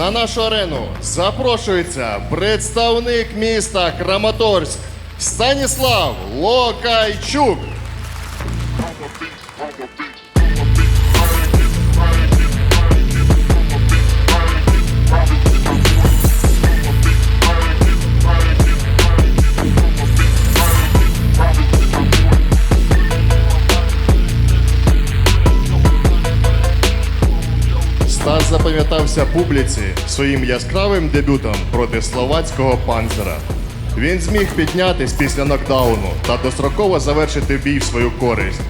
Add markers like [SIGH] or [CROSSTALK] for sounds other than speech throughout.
на нашу арену запрошується представник міста Краматорськ Станіслав Локайчук. Запам'ятався публіці своїм яскравим дебютом проти словацького панцера. Він зміг піднятись після нокдауну та достроково завершити бій в свою користь.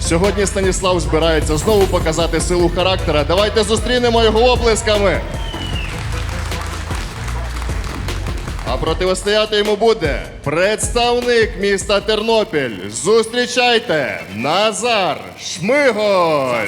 Сьогодні Станіслав збирається знову показати силу характера. Давайте зустрінемо його оплесками. А противостояти йому буде представник міста Тернопіль. Зустрічайте Назар Шмиголь.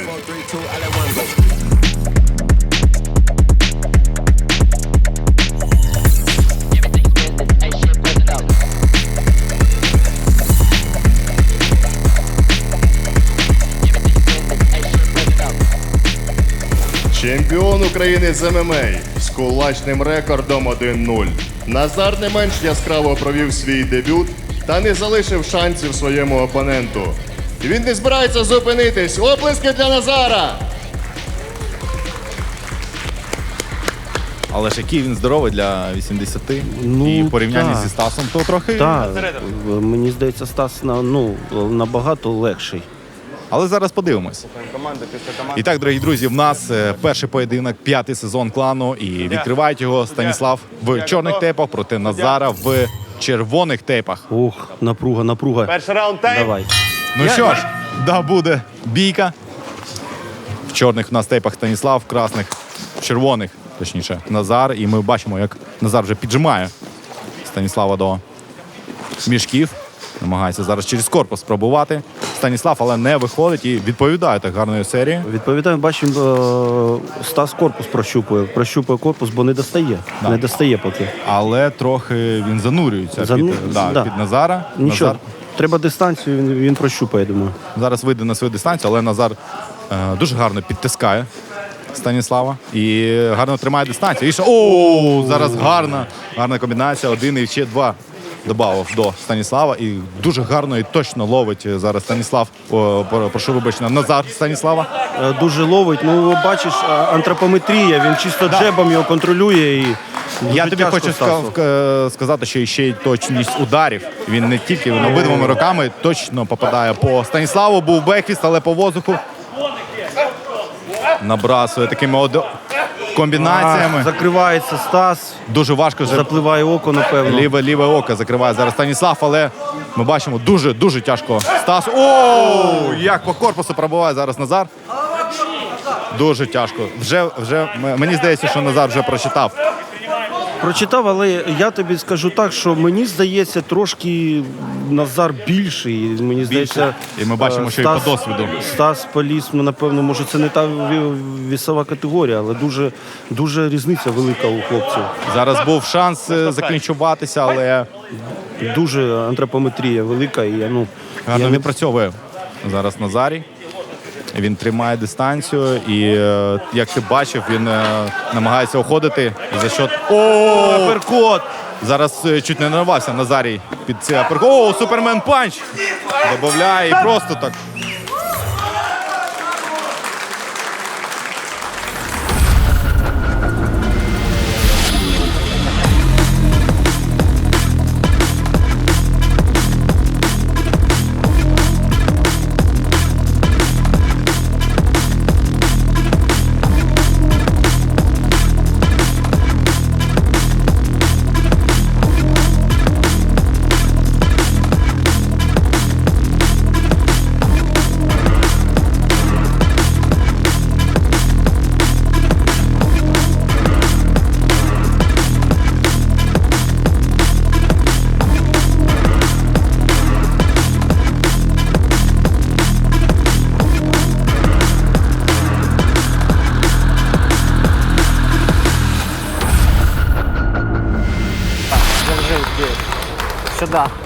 Чемпіон України з ММА з кулачним рекордом 1-0. Назар не менш яскраво провів свій дебют та не залишив шансів своєму опоненту. Він не збирається зупинитись. Оплески для Назара! Але ж який він здоровий для 80 Ну, і в порівнянні так. зі Стасом, то трохи. Так, мені здається, Стас на- ну, набагато легший. Але зараз подивимось. І так, дорогі друзі, в нас е, перший поєдинок, п'ятий сезон клану. І відкривають його Станіслав в чорних тейпах проти Назара в червоних тейпах. Ох, напруга, напруга. Перший раунд тайм. Давай. Ну що ж, да буде бійка. В чорних в нас тейпах Станіслав, в красних, в червоних, точніше, Назар. І ми бачимо, як Назар вже піджимає Станіслава до мішків. Намагається зараз через корпус пробувати. Станіслав, але не виходить і відповідає так гарною серією. Відповідаємо, бачимо, е, Стас корпус прощупує. Прощупує корпус, бо не достає. Да. Не достає поки. Але трохи він занурюється Зану- під, да, да. під Назара. Нічого. Назар Треба дистанцію, він, він прощупає, думаю. зараз вийде на свою дистанцію, але Назар е, дуже гарно підтискає Станіслава і гарно тримає дистанцію. І ще о, зараз гарна, гарна комбінація. Один і ще два додав до Станіслава. І дуже гарно і точно ловить зараз Станіслав. О, прошу вибачення, Назар Станіслава. Е, Дуже ловить. Ну, бачиш, е, антропометрія, він чисто джебом його контролює і. Я тобі хочу Стасу. е, сказати, що ще й точність ударів. Він не тільки він обидвома руками точно попадає по Станіславу. Був бекфіст, але по воздуху набрасує такими од... комбінаціями. А, Закривається Стас, Дуже важко вже запливає око, напевно. ліве ліве око закриває зараз Станіслав, але ми бачимо дуже дуже тяжко. Стас. О, як по корпусу пробуває зараз Назар. Дуже тяжко. Вже вже мені здається, що Назар вже прочитав. Прочитав, але я тобі скажу так, що мені здається, трошки Назар більший. Мені здається, І ми бачимо, що і по досвіду. Стас поліз, ну напевно, може, це не та вісова категорія, але дуже, дуже різниця велика у хлопців. Зараз був шанс е, заклінчуватися, але Дуже антропометрія велика. І, я, ну, гарно я не- відпрацьовує зараз Назарій. Він тримає дистанцію, і е, як ти бачив, він е, намагається уходити за счет. О! Аперкот! Зараз е, чуть не нарвався Назарій під цей аперкот. О, супермен панч! Добавляє і просто так.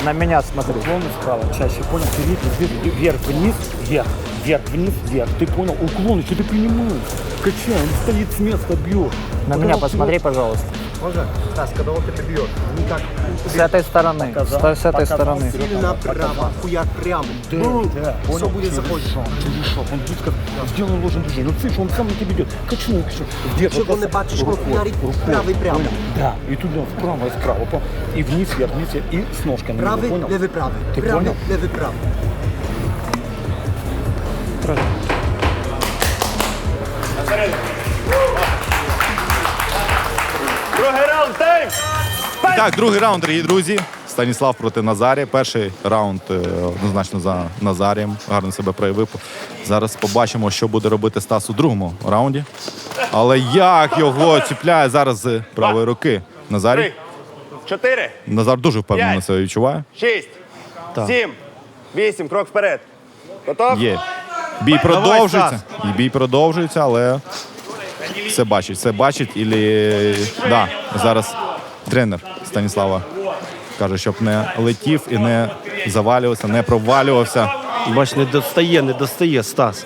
На меня смотри. Уклон справа, чаще, понял? Ты вверх, вверх, вниз, вверх, вверх, вниз, вверх. Ты понял? Уклон, что ты принимаешь? Качай, он стоит с места, бьет. На меня посмотри, пожалуйста. Можно? Стас, когда он тебя бьет, никак С этой стороны. С, с этой стороны. сильно прямо, хуяк прямо. Все будет заходить. Он близко сделал ложный движение. Ну, слышь, он сам на тебя идет. Качнул, качнул. Вверх. Щоб не бачиш, що хуярить правий прямо. Да, и туда, вправо и вправо. по- И вниз, вверх, вниз, вверх, и с ножками. Правий, понял? левий, правий. Ти Правий, понял? левий, правий. І Так, другий раунд, дорогі друзі. Станіслав проти Назарія. Перший раунд е, однозначно за Назарієм. Гарно себе проявив. Зараз побачимо, що буде робити Стас у другому раунді. Але як його чіпляє зараз з правої руки Назарій. Три, чотири, Назар дуже впевнено П'ять. себе відчуває. шість, сім, вісім, крок вперед. Готов? Є. Бій продовжується. І бій продовжується, але все бачить, все бачить. Ілі... Да, зараз тренер Станіслава каже, щоб не летів і не завалювався, не провалювався. Бач, не достає, не достає Стас.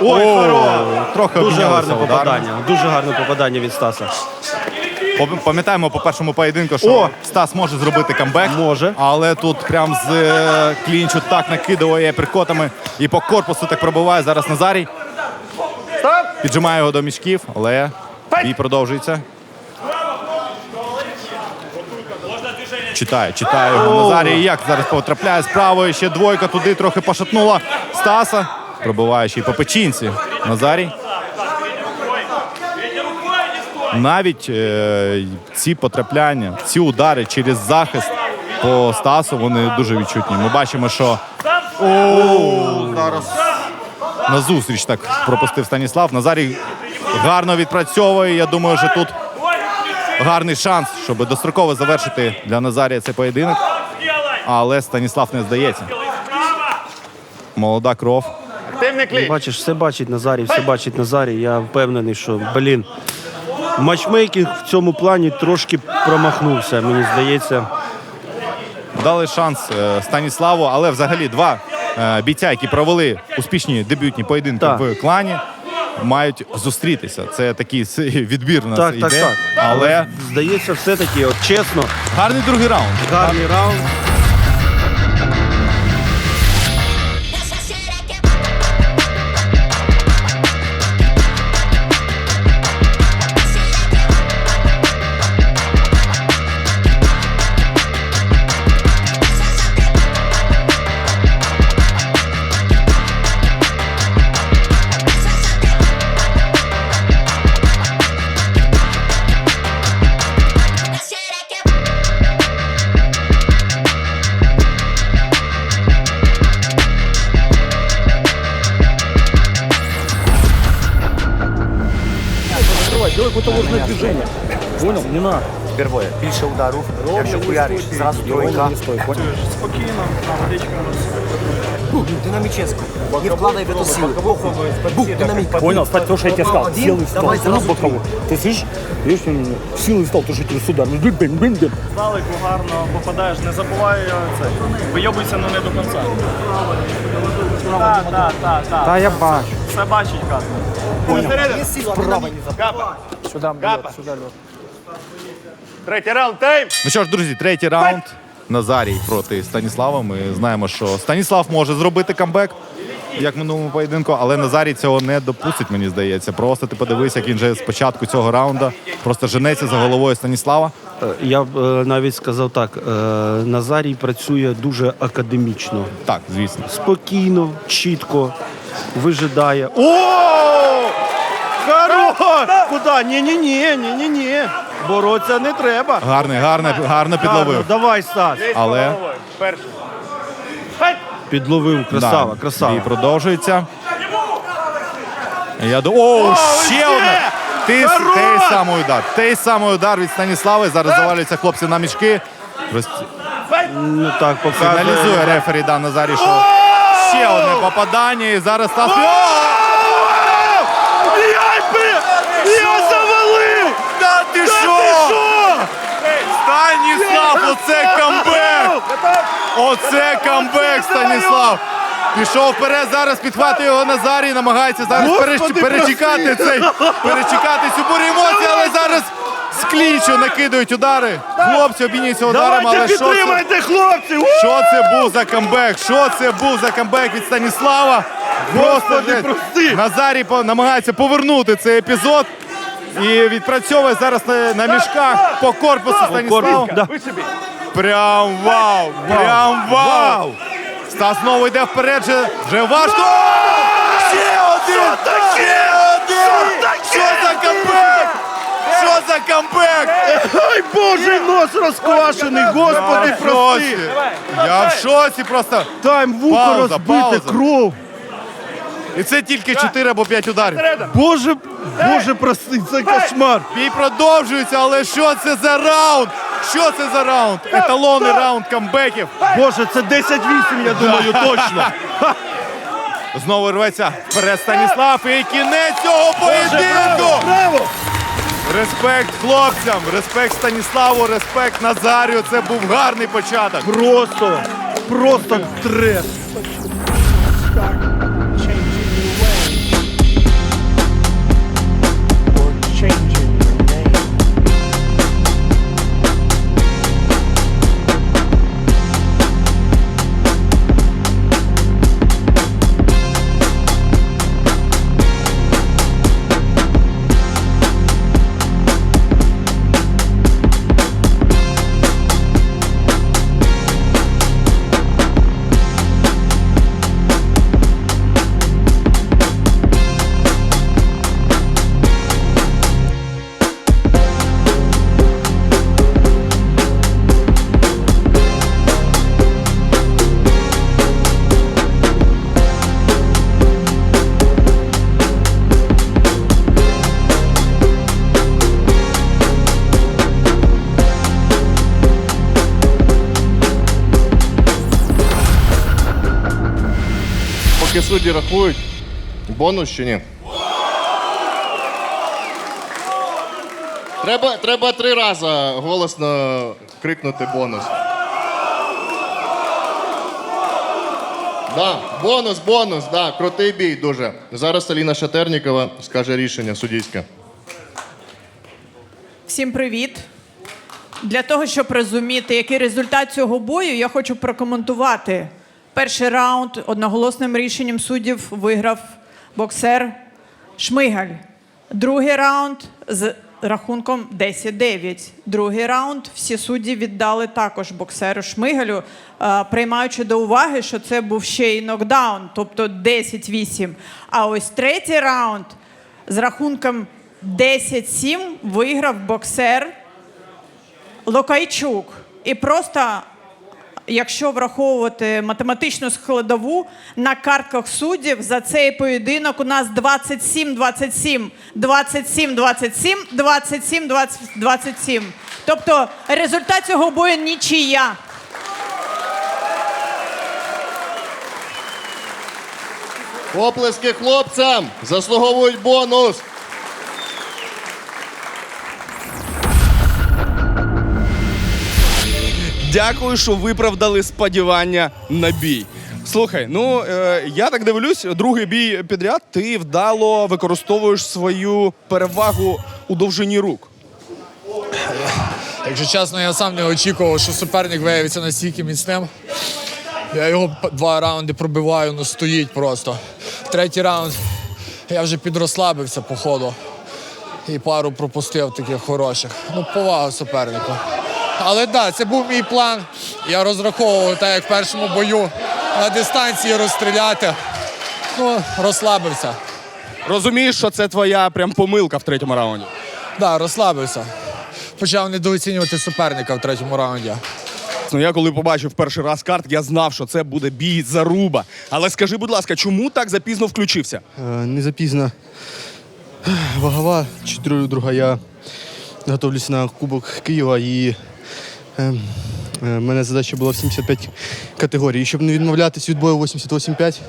Ой, трохи Дуже обмінялися гарне ударами. попадання. Дуже гарне попадання від Стаса. Пам- Пам'ятаємо по першому поєдинку, що О! Стас може зробити камбек. Може. Але тут прям з е, клінчу так накидує аперкотами і по корпусу так пробиває. Зараз Назарій. Стоп! Піджимає його до мішків, але бій продовжується. Читає, читає його Назарій. Як зараз потрапляє з правої. Ще двойка туди трохи пошатнула Стаса. Пробиває ще й по печінці. Назарій. Навіть е, ці потрапляння, ці удари через захист по Стасу, вони дуже відчутні. Ми бачимо, що О, на зустріч так пропустив Станіслав. Назарій гарно відпрацьовує. Я думаю, що тут гарний шанс, щоб достроково завершити для Назарія цей поєдинок. Але Станіслав не здається. Молода кров. Бачиш, все бачить Назарій, все бачить Назарій. Я впевнений, що, блін, матчмейкінг в цьому плані трошки промахнувся, мені здається. Дали шанс е, Станіславу, але взагалі два е, бійця, які провели успішні дебютні поєдинки Так. в клані, мають зустрітися. Це такий [LAUGHS] відбір відбір так, це Так, йде. так, так. Але Здається, все-таки, от чесно, гарний другий раунд. гарний раунд. зразу тройка. Бух, динаміческо. Не вкладай в эту силу. Бух, динамик. Понял? Стать то, что я тебе сказал. Один, Силы стал. давай Ну, сразу боковой. Ты слышишь? Видишь, м, силы стал тоже через удар. Ну, бим, бим, бим, бим. Далеко гарно попадаєш, не забувай е, це. Вийобуйся, але не до кінця. Так, так, так, так. Да, я бачу. Все бачить кат. Є сила, динамік. Капа. Сюда, лед, Капа. сюда лед. Третій раунд, тайм. Ну що ж, друзі, третій раунд. Назарій проти Станіслава. Ми знаємо, що Станіслав може зробити камбек, як в минулому поєдинку, але Назарій цього не допустить, мені здається. Просто ти подивись, як він же з початку цього раунду просто женеться за головою Станіслава. Е, Я б е, навіть сказав так: е, Назарій працює дуже академічно, Так, звісно. спокійно, чітко, вижидає. О! Хорош! Куди? Ні-ні-ні, ні-ні-ні. Бороться не треба. Гарний, гарно, гарно Гарно, підловив. давай, Стас. Але Перший. Підловив, красава, да, красава. бій продовжується. Я думаю, о, ще одне! Ти, той самий удар. Той самий удар від Станіслави. Зараз завалюються хлопці на мішки. Роз- Ну так, показує. Сигналізує рефері да, Назарій, що ще одне попадання. І зараз Стас. Я завалив! Та ти що? Станіслав, оце камбек! Оце камбек, Станіслав! Пішов вперед, зараз підхватує його Назарій, намагається зараз переч- перечекати цей, перечекати цю бурю емоцій, але зараз з клінчу накидають удари. Хлопці обмінюються ударами, але що це, підтримайте хлопців! що це був за камбек? Що це був за камбек від Станіслава? Просто Господи, жесть. прости! Назарій по- намагається повернути цей епізод. І відпрацьовує зараз на, на мішках по корпусу Станіслава. Корпус, да. Прям вау! Прям вау! Стас знову йде вперед, вже, вже важко. Ще один! Ще один! Що за камбек? Що за камбек? Ай, божий нос розквашений, господи, прости! Я в шоці просто. Тайм вухо Пауза, розбите, пауза. кров. І це тільки 4 або 5 ударів. Боже, боже, прости, це кошмар. Бій продовжується, але що це за раунд? Що це за раунд? Еталонний раунд камбеків. Боже, це 10-8, я думаю, точно. [LAUGHS] Знову рветься вперед Станіслав і кінець цього поєдинку. Браво! Респект хлопцям, респект Станіславу, респект Назарію. Це був гарний початок. Просто, просто треш. Судді рахують, бонус чи ні? Треба, треба три рази голосно крикнути бонус. Да, бонус, бонус, да, крутий бій дуже. Зараз Аліна Шатернікова скаже рішення суддівське. Всім привіт. Для того, щоб розуміти, який результат цього бою, я хочу прокоментувати. Перший раунд одноголосним рішенням суддів виграв боксер Шмигаль. Другий раунд з рахунком 10-9. Другий раунд всі судді віддали також боксеру Шмигалю, е, приймаючи до уваги, що це був ще й нокдаун, тобто 10-8. А ось третій раунд з рахунком 10-7 виграв боксер Локайчук. І просто, якщо враховувати математичну складову, на картках суддів за цей поєдинок у нас 27-27, 27-27, 27-27. Тобто результат цього бою нічия. Оплески хлопцям! Заслуговують бонус! Дякую, що виправдали сподівання на бій. Слухай, ну е, я так дивлюсь, другий бій підряд. Ти вдало використовуєш свою перевагу у довжині рук. Якщо чесно, я сам не очікував, що суперник виявиться настільки міцним. Я його два раунди пробиваю, ну стоїть просто. Третій раунд я вже підрослабився по ходу. І пару пропустив таких хороших. Ну, повага супернику. Але так, да, це був мій план. Я розраховував, так як в першому бою на дистанції розстріляти. Ну, розслабився. Розумієш, що це твоя прям помилка в третьому раунді. Так, да, розслабився. Почав недооцінювати суперника в третьому раунді. Ну, я коли побачив перший раз карт, я знав, що це буде бій заруба. Але скажи, будь ласка, чому так запізно включився? Е, Не запізно. Вагова дру- друга. Я готовлюся на Кубок Києва і е, е, мене задача була в 75 категорій. І щоб не відмовлятись від бою 88-5,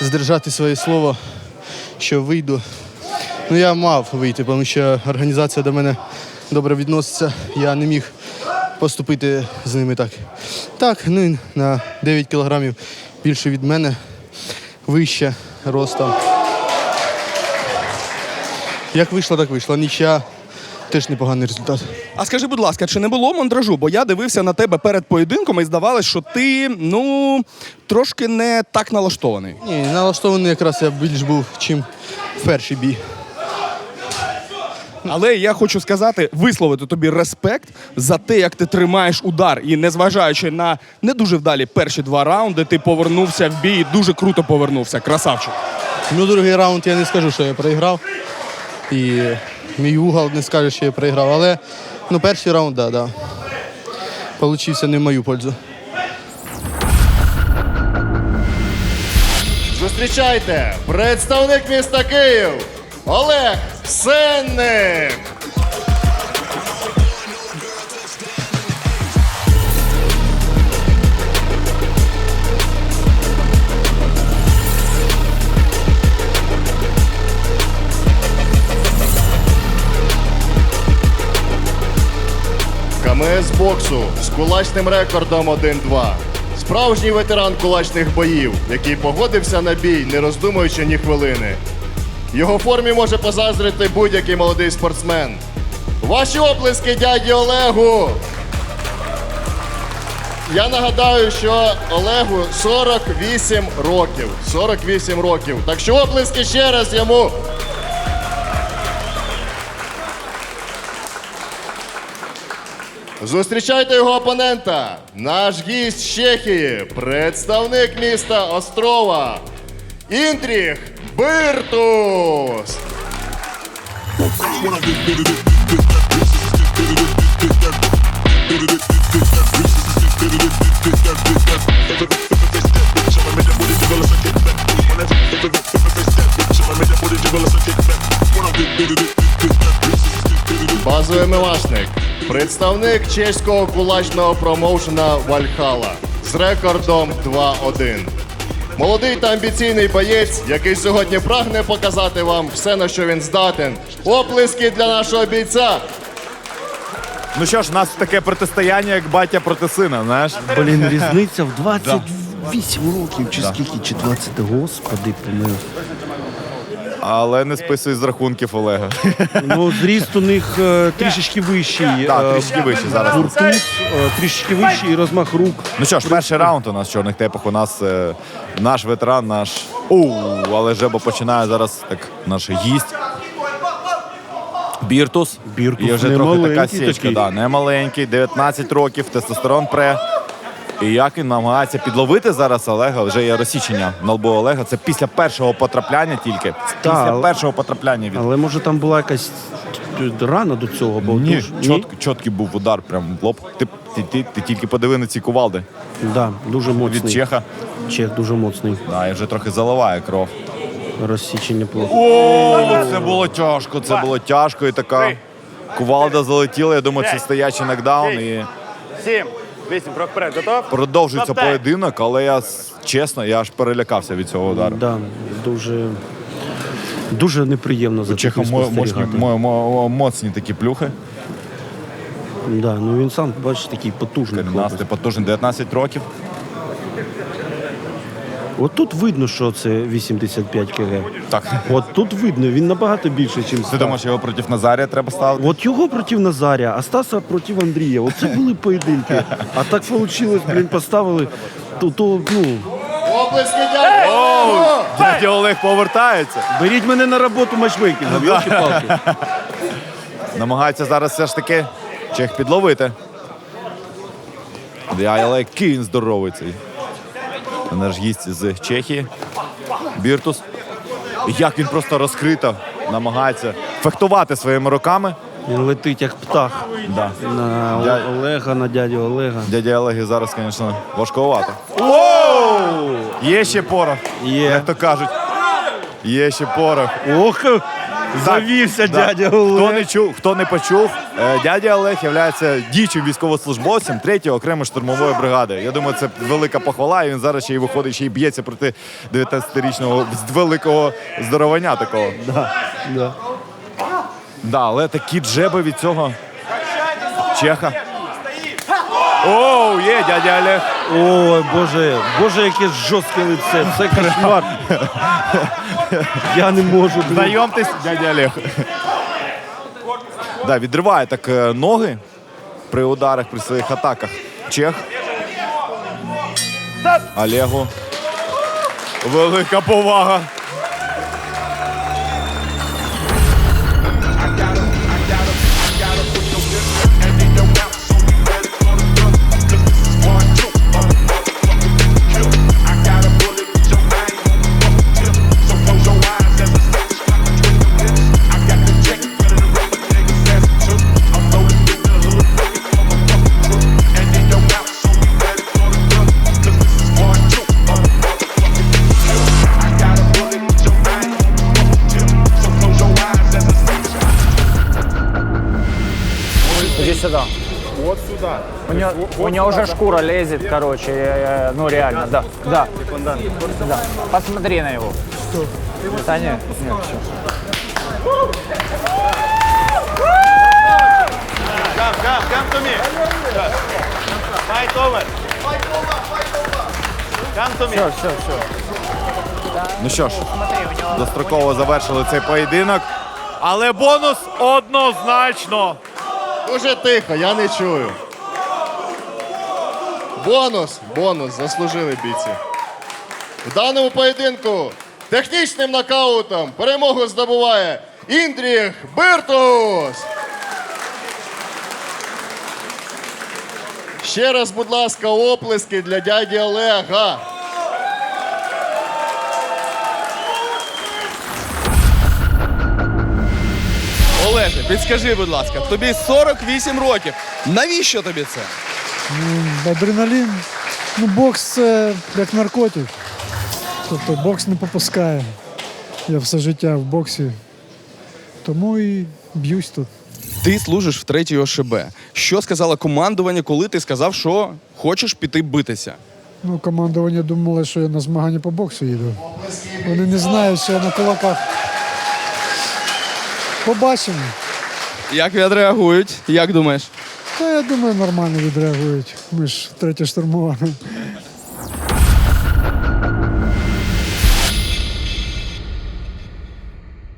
здержати своє слово, що вийду. Ну я мав вийти, тому що організація до мене добре відноситься. Я не міг поступити з ними так. Так, ну на 9 кілограмів більше від мене. вище ростом. Як вийшло, так вийшло. Нічия теж непоганий результат. А скажи, будь ласка, чи не було мандражу? Бо я дивився на тебе перед поєдинком і здавалось, що ти ну трошки не так налаштований. Ні, налаштований якраз я більш був, чим в перший бій. Але я хочу сказати, висловити тобі респект за те, як ти тримаєш удар. І незважаючи на не дуже вдалі перші два раунди, ти повернувся в бій і дуже круто повернувся. Красавчик. Ну, другий раунд я не скажу, що я проіграв. І мій угол не скаже, що я проіграв. Але ну, перший раунд, так, да, да. Получився не в мою пользу. Зустрічайте представник міста Київ Олег Сенник. КМС боксу з кулачним рекордом 1-2. Справжній ветеран кулачних боїв, який погодився на бій, не роздумуючи ні хвилини. Його формі може позаздрити будь-який молодий спортсмен. Ваші оплески дяді Олегу! Я нагадаю, що Олегу 48 років. 48 років. Так що оплески ще раз йому. Зустрічайте його опонента. Наш гість з Чехії, представник міста Острова. Інтріг Биртус. Базовий милашник. Представник чеського кулачного промоушена Вальхала з рекордом 2-1. Молодий та амбіційний боєць, який сьогодні прагне показати вам все, на що він здатен. Оплески для нашого бійця. Ну що ж, у нас таке протистояння, як батя проти сина, знаєш? Блін, різниця в 28 років чи скільки, чи 20, господи, помив. Але не списуй з рахунків Олега. Ну, зріст у них е, трішечки вищий. Так, е, трішки вищий зараз. Буртус, е, трішечки вищий і розмах рук. Ну що ж, перший раунд у нас в чорних тепах. У нас е, наш ветеран, наш. Оу, але Жеба починає зараз так наш гість. Біртус. Біртус І вже трохи така січка. такий. Да, не маленький, 19 років, тестостерон пре. І як він намагається підловити зараз Олега, вже є розсічення на лбу Олега. Це після першого потрапляння тільки. Після але- першого потрапляння від Але може там була якась рана до цього, бо Ні, дуже- чот, чіткий був удар прям в лоб. Ти, ти, ти, ти тільки подиви на ці кувалди Да, дуже моцний. від Чеха. Чех дуже моцний. Да, і вже трохи заливає кров. Розсічення плохо. О, це було тяжко, це було тяжко. І така кувалда залетіла. Я думаю, це стоячий нокдаун. І Сім, вісім, крок вперед. Готов? продовжується Стоп, поєдинок, але я чесно, я аж перелякався від цього удару. Да, дуже, дуже неприємно за Чеха мощні, мо- мо- моцні такі плюхи. Да, ну він сам, бачиш, такий потужний. хлопець. 13 потужний, 19 років. От тут видно, що це 85 кг. Так. От тут видно, він набагато більше, ніж Ти думаєш, його проти Назарія треба ставити? От його проти Назаря, а Стаса проти Андрія. Оце були поєдинки. А так вийшло, блін, поставили. То, то, ну, Оплески дяді Дядя Олег повертається. беріть мене на роботу матчмейкінгом, йолки-палки. [LAUGHS] Намагається зараз все ж таки чех підловити. Я Олег Кін здоровий цей. Наш гість з Чехії. Біртус. Як він просто розкрито намагається фехтувати своїми руками. Він летить як птах. Да. На Дя- Олега, на дядю Олега. Дядя Олег зараз, звісно, важкувато. Є ще порох, Є. як то кажуть. Є ще порох. Ох, завівся дядя Хто Олег. не чув, хто не почув, е, дядя Олег є діючим військовослужбовцем 3-ї окремої штурмової бригади. Я думаю, це велика похвала. І він зараз ще й виходить, ще й б'ється проти 19-річного з- великого здоровання такого. Да, да. Да, але такі джеби від цього чеха. Оу, є, дядя Олег. Ой, Боже, Боже, яке жорстке лице. Це кошмар. [LAUGHS] [LAUGHS] Я не можу. Знайомтесь, дядя Олег. Да, відриває так е, ноги при ударах, при своїх атаках. Чех. Олегу. Велика повага. шкура лезет, короче, э, э, ну реально, да. Да. да. Посмотри на его. Что? Да нет, нет, всё. Все, все, все. Ну що ж, достроково завершили цей поєдинок. Але бонус однозначно. Дуже тихо, я не чую. Бонус, бонус, заслужили бійці. В даному поєдинку технічним нокаутом перемогу здобуває Індріх Биртус. Ще раз, будь ласка, оплески для дяді Олега. Олеже, підскажи, будь ласка, тобі 48 років. Навіщо тобі це? Адреналін. Ну, бокс це як наркотик. Тобто бокс не попускає. Я все життя в боксі. Тому і б'юсь тут. Ти служиш в третій ОШБ. Що сказало командування, коли ти сказав, що хочеш піти битися? Ну, командування думало, що я на змагання по боксу їду. Вони не знають, що я на кулаках. Побачимо. Як відреагують? Як думаєш? Я думаю, нормально відреагують. Ми ж третя штурмова.